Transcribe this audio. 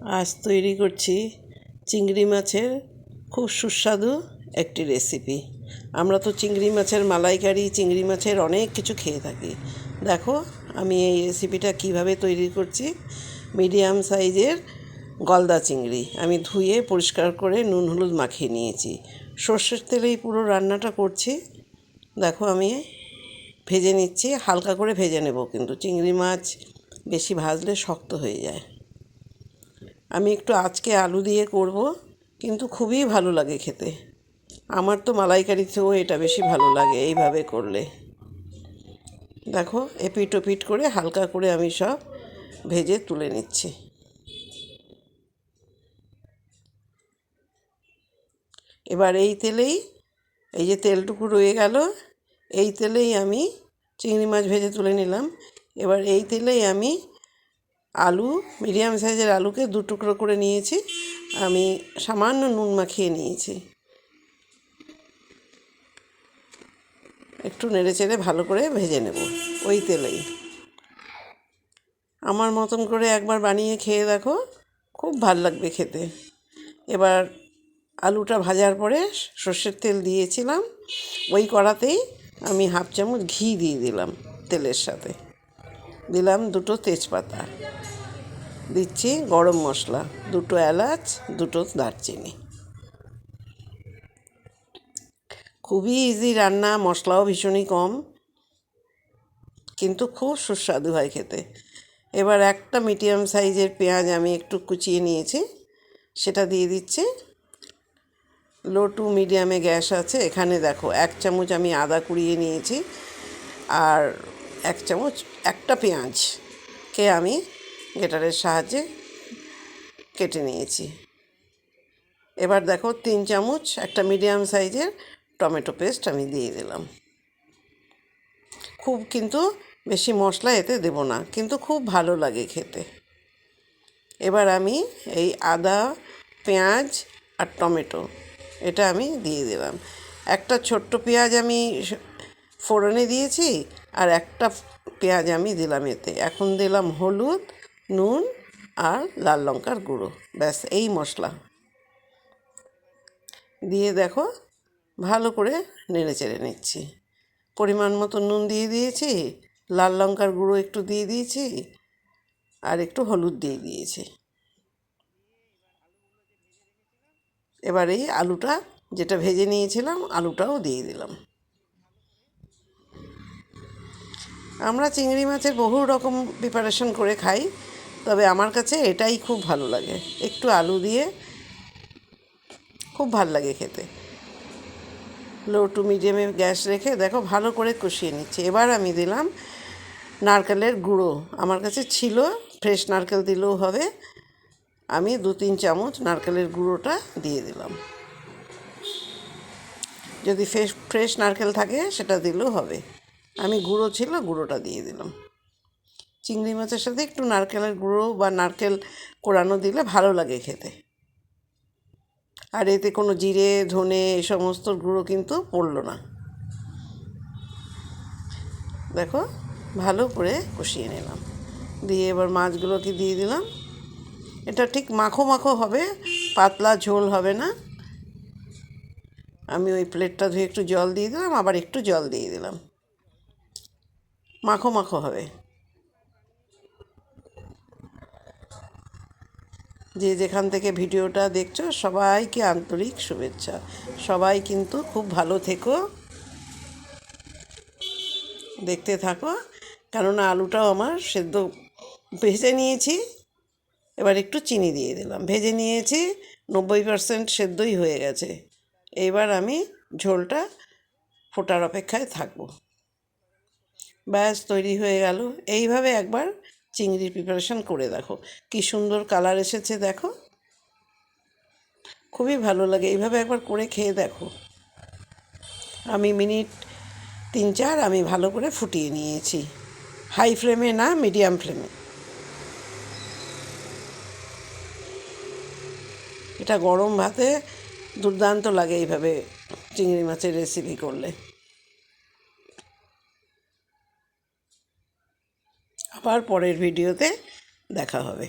আজ তৈরি করছি চিংড়ি মাছের খুব সুস্বাদু একটি রেসিপি আমরা তো চিংড়ি মাছের মালাইকারি, চিংড়ি মাছের অনেক কিছু খেয়ে থাকি। দেখো, আমি এই রেসিপিটা কীভাবে তৈরি করছি। মিডিয়াম সাইজের গলদা চিংড়ি। আমি ধুয়ে পরিষ্কার করে নুন হলুদ মাখিয়ে নিয়েছি। সর্ষের তেলেই পুরো রান্নাটা করছি। দেখো, আমি ভেজে নিচ্ছি, হালকা করে ভেজে নেব। কিন্তু চিংড়ি মাছ বেশি ভাজলে শক্ত হয়ে যায়। আমি একটু আজকে আলু দিয়ে করব, কিন্তু খুবই ভালো লাগে খেতে। আমার তো মালাইকারি থেকেও এটা বেশি ভালো লাগে এইভাবে করলে। দেখো, এপিট ওপিট করে হালকা করে আমি সব ভেজে তুলে নিচ্ছি। এবার এই তেলেই, এই যে তেলটুকু রয়ে গেল, এই তেলেই আমি চিংড়ি মাছ ভেজে তুলে নিলাম। এবার এই তেলেই আমি আলু মিডিয়াম সাইজের আলুকে দু টুকরো করে নিয়েছি। আমি সামান্য নুন মাখিয়ে নিয়েছি। একটু নেড়ে চেড়ে ভালো করে ভেজে নেব ওই তেলেই। আমার মতন করে একবার বানিয়ে খেয়ে দেখো, খুব ভালো লাগবে খেতে। এবার আলুটা ভাজার পরে সর্ষের তেল দিয়েছিলাম। ওই কড়াতেই আমি হাফ চামচ ঘি দিয়ে দিলাম তেলের সাথে। দিলাম দুটো তেজপাতা। দিচ্ছি গরম মশলা, দুটো এলাচ, দুটো দারচিনি। খুবই ইজি রান্না, মশলাও ভীষণই কম, কিন্তু খুব সুস্বাদু হয় খেতে। এবার একটা মিডিয়াম সাইজের পেঁয়াজ আমি একটু কুচিয়ে নিয়েছি, সেটা দিয়ে দিচ্ছি। লো টু মিডিয়ামে গ্যাস আছে, এখানে দেখো এক চামচ আমি আদা কুড়িয়ে নিয়েছি। আর এক চামচ, একটা পেঁয়াজকে আমি গেটারের সাহায্যে কেটে নিয়েছি। এবার দেখো তিন চামচ, একটা মিডিয়াম সাইজের টমেটো পেস্ট আমি দিয়ে দিলাম। খুব কিন্তু বেশি মশলা এতে দেব না, কিন্তু খুব ভালো লাগে খেতে। এবার আমি এই আদা, পেঁয়াজ আর টমেটো এটা আমি দিয়ে দিলাম। একটা ছোট্ট পেঁয়াজ আমি ফোড়নে দিয়েছি আর একটা পেঁয়াজ আমি দিলাম এতে। এখন দিলাম হলুদ, নুন আর লাল লঙ্কার গুঁড়ো। ব্যাস, এই মশলা। দিয়ে দেখো, ভালো করে নেড়ে চেড়ে নিচ্ছি। পরিমাণ মতো নুন দিয়ে দিয়েছি, লাল লঙ্কার গুঁড়ো একটু দিয়ে দিয়েছি, আর একটু হলুদ দিয়ে দিয়েছি। এবার এই আলুটা, যেটা ভেজে নিয়েছিলাম, আলুটাও দিয়ে দিলাম। আমরা চিংড়ি মাছের বহু রকম প্রিপারেশন করে খাই, তবে আমার কাছে এটাই খুব ভালো লাগে। একটু আলু দিয়ে খুব ভালো লাগে খেতে। লো টু মিডিয়ামে গ্যাস রেখে দেখো ভালো করে কষিয়ে নিচ্ছি। এবার আমি দিলাম নারকেলের গুঁড়ো। আমার কাছে ছিল ফ্রেশ নারকেল দিলেও হবে। আমি দু তিন চামচ নারকেলের গুঁড়োটা দিয়ে দিলাম। যদি ফ্রেশ ফ্রেশ নারকেল থাকে সেটা দিলেও হবে। আমি গুঁড়ো ছিল, গুঁড়োটা দিয়ে দিলাম। চিংড়ি মাছের সাথে একটু নারকেলের গুঁড়ো বা নারকেল কোড়ানো দিলে ভালো লাগে খেতে। আর এতে কোনো জিরে, ধনে এ সমস্ত গুঁড়ো কিন্তু পড়ল না। দেখো, ভালো করে কষিয়ে নিলাম। দিয়ে এবার মাছগুলোকে দিয়ে দিলাম। এটা ঠিক মাখো মাখো হবে, পাতলা ঝোল হবে না। আমি ওই প্লেটটা ধুয়ে একটু জল দিয়ে দিলাম, আবার একটু জল দিয়ে দিলাম। মাখো মাখো হবে। যে যেখান থেকে ভিডিওটা দেখছ, সবাইকে আন্তরিক শুভেচ্ছা। সবাই কিন্তু খুব ভালো থেকো। দেখতে থাকো। কেননা আলুটাও আমার সেদ্ধ ভেজে নিয়েছি। এবার একটু চিনি দিয়ে দিলাম। ভেজে নিয়েছি, নব্বই পারসেন্ট সেদ্ধই হয়ে গেছে। এবার আমি ঝোলটা ফোটার অপেক্ষায় থাকব। ব্যাস, তৈরি হয়ে গেল। এইভাবে একবার চিংড়ির প্রিপারেশন করে দেখো। কি সুন্দর কালার এসেছে দেখো। খুবই ভালো লাগে। এইভাবে একবার করে খেয়ে দেখো। আমি মিনিট তিন চার আমি ভালো করে ফুটিয়ে নিয়েছি। হাই ফ্লেমে না মিডিয়াম ফ্লেমে এটা গরম ভাতে দুর্দান্ত লাগে এইভাবে চিংড়ি মাছের রেসিপি করলে। আবার পরের ভিডিওতে দেখা হবে।